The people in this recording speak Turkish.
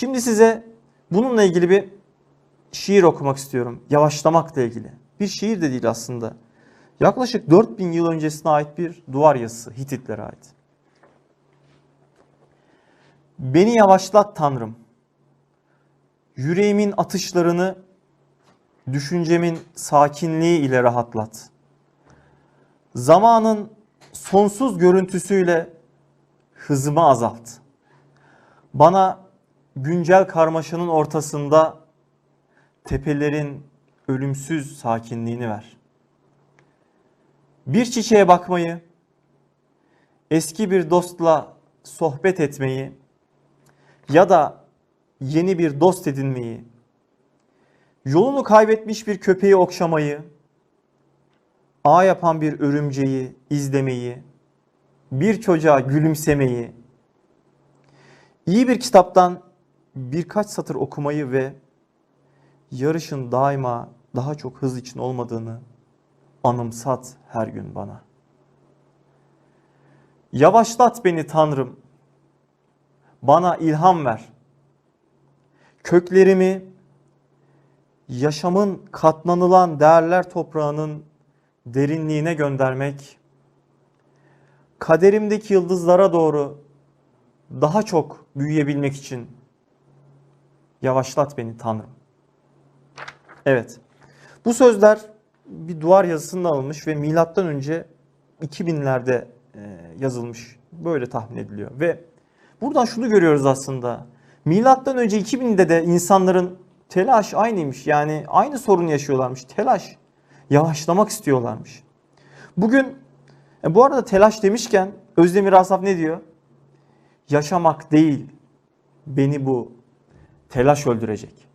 Şimdi size bununla ilgili bir şiir okumak istiyorum. Yavaşlamakla ilgili. Bir şiir de değil aslında. Yaklaşık 4000 yıl öncesine ait bir duvar yazısı Hititlere ait. Beni yavaşlat Tanrım. Yüreğimin atışlarını düşüncemin sakinliği ile rahatlat. Zamanın sonsuz görüntüsüyle hızımı azalt. Bana güncel karmaşanın ortasında tepelerin ölümsüz sakinliğini ver. Bir çiçeğe bakmayı, eski bir dostla sohbet etmeyi ya da yeni bir dost edinmeyi, yolunu kaybetmiş bir köpeği okşamayı, ağ yapan bir örümceği izlemeyi, bir çocuğa gülümsemeyi, iyi bir kitaptan birkaç satır okumayı ve yarışın daima daha çok hız için olmadığını anımsat her gün bana. Yavaşlat beni Tanrım. Bana ilham ver. Köklerimi yaşamın katlanılan değerler toprağının derinliğine göndermek, kaderimdeki yıldızlara doğru daha çok büyüyebilmek için yavaşlat beni Tanrım. Evet. Bu sözler bir duvar yazısından alınmış ve milattan önce 2000'lerde e, yazılmış. Böyle tahmin ediliyor. Ve buradan şunu görüyoruz aslında. Milattan önce 2000'de de insanların telaş aynıymış. Yani aynı sorun yaşıyorlarmış. Telaş. Yavaşlamak istiyorlarmış. Bugün e, bu arada telaş demişken Özdemir Asaf ne diyor? Yaşamak değil beni bu telaş öldürecek.